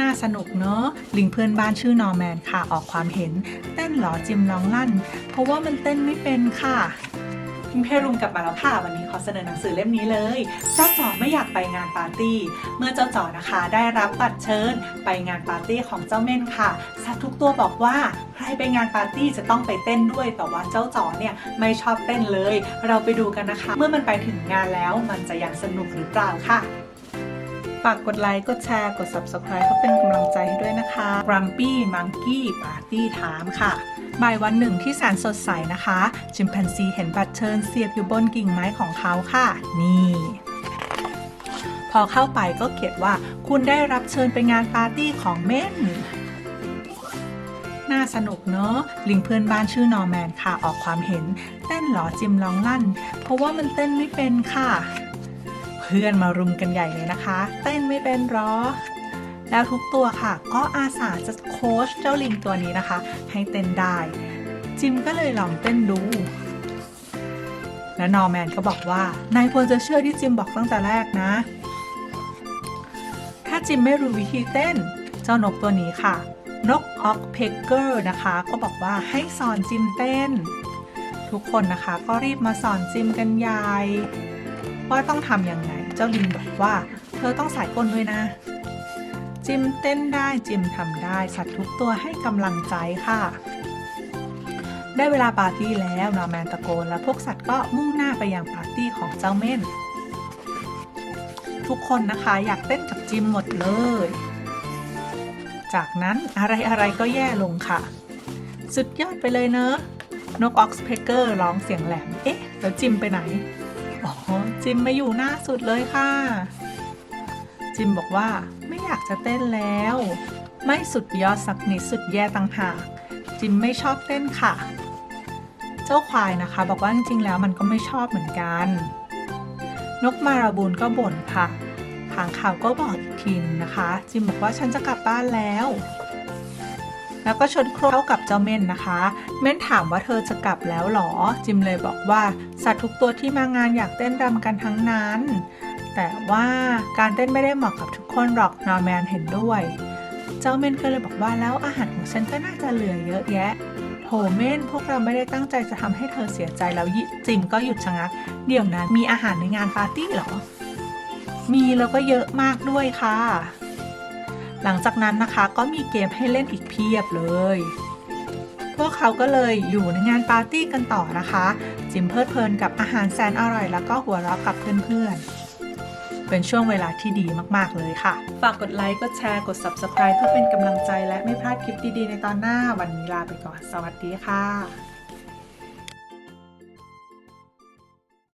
น่าสนุกเนอะลิงเพื่อนบ้านชื่อนอร์แมนค่ะออกความเห็น เต้นหรอจิมร้องลั่น เพราะว่ามันเต้นไม่เป็นค่ะพิมเพรุมกลับมาแล้วค่ะ วันนี้ขอเสนอหนังสือเล่มนี้เลย เจ้าจ๋อไม่อยากไปงานปาร์ตี้ เมื่อเจ้าจ๋อนะคะ ได้รับบัตรเชิญ ไปงานปาร์ตี้ของเจ้าเม่นค่ะสัตว์ทุกตัวบอกว่าใครไปงานปาร์ตี้จะต้องไปเต้นด้วย แต่ว่าเจ้าจ๋อเนี่ยไม่ชอบเต้นเลย เราไปดูกันนะคะ เมื่อมันไปถึงงานแล้วมันจะยังสนุกหรือเปล่าค่ะ ฝากกดไลค์ กดแชร์ กด Subscribe เพื่อเป็นกำลังใจให้ด้วยนะคะ Grumpy Monkey Party Time ค่ะ บ่ายวันหนึ่งที่แสนสดใสนะคะชิมแปนซีเห็นบัตรเชิญเสียบอยู่บนกิ่งไม้ของเขาค่ะ นี่พอเข้าไปก็เขียนว่าคุณได้รับเชิญไปงานปาร์ตี้ของเม่น น่าสนุกเนอะลิงเพื่อนบ้านชื่อนอร์แมนค่ะออกความเห็น เต้นหรอจิมร้องลั่น เพราะว่ามันเต้นไม่เป็นค่ะ เพื่อนมารุมกันใหญ่เลยนะคะ เต้นไม่เป็นหรอ แล้วทุกตัวค่ะ ก็อาสาจะโค้ชเจ้าลิงตัวนี้นะคะ ให้เต้นได้ จิมก็เลยลองเต้นดู และนอร์แมนก็บอกว่านายควรจะเชื่อที่จิมบอกตั้งแต่แรกนะ ถ้าจิมไม่รู้วิธีเต้น เจ้านกตัวนี้ค่ะนกออกเพกเกอร์นะคะ ก็บอกว่าให้สอนจิมเต้น ทุกคนนะคะก็รีบมาสอนจิมกันใหญ่ว่าต้องทำยังไง เจ้าลิงบอกว่า เธอต้องสายก้นด้วยนะ จิมเต้นได้จิมทำได้สัตว์ทุกตัวให้กำลังใจค่ะ ได้เวลาปาร์ตี้แล้วนอร์แมนตะโกนและพวกสัตว์ก็มุ่งหน้าไปยังปาร์ตี้ของเจ้าเม่น ทุกคนนะคะอยากเต้นกับจิมหมดเลย จากนั้นอะไรอะไรก็แย่ลงค่ะ สุดยอดไปเลยเนอะนกออกสเพเกอร์ร้องเสียงแหลม เอ๊ะ แล้วจิมไปไหน อ๋อจิมมาอยู่หน้าสุดเลยค่ะ จิมบอกว่าไม่อยากจะเต้นแล้ว ไม่สุดยอดสักนิดสุดแย่ต่างหาก จิมไม่ชอบเต้นค่ะ เจ้าควายนะคะ บอกว่าจริงๆแล้วมันก็ไม่ชอบเหมือนกัน นกมาราบูนก็บ่นค่ะขางข่าวก็บอกอีกทีนนะคะ จิมบอกว่าฉันจะกลับบ้านแล้ว แล้วก็ชนโครเข้ากับเจ้าเม่นนะคะ เม่นถามว่าเธอจะกลับแล้วหรอ จิมเลยบอกว่าสัตว์ทุกตัวที่มางานอยากเต้นรำกันทั้งนั้น แต่ว่าการเต้นไม่ได้เหมาะกับทุกคนหรอกนอร์แมนเห็นด้วย เจ้าเม่นก็เลยบอกว่าแล้วอาหารของฉันก็น่าจะเหลือเยอะแยะโถเม่นพวกเราไม่ได้ตั้งใจจะทำให้เธอเสียใจแล้วจิมก็หยุดชะงัก เดี๋ยวนั้นมีอาหารในงานปาร์ตี้หรอ มีแล้วก็เยอะมากด้วยค่ะ หลังจากนั้นนะคะก็มีเกมให้เล่นอีกเพียบเลย พวกเขาก็เลยอยู่ในงานปาร์ตี้กันต่อนะคะ จิมเพลิดเพลินกับอาหารแสนอร่อย แล้วก็หัวเราะกับเพื่อนๆ เป็นช่วงเวลาที่ดีมากๆเลยค่ะ ฝากกดไลค์ กดแชร์ กด Subscribe เพื่อเป็นกำลังใจและไม่พลาดคลิปดีๆในตอนหน้า วันนี้ลาไปก่อน สวัสดีค่ะ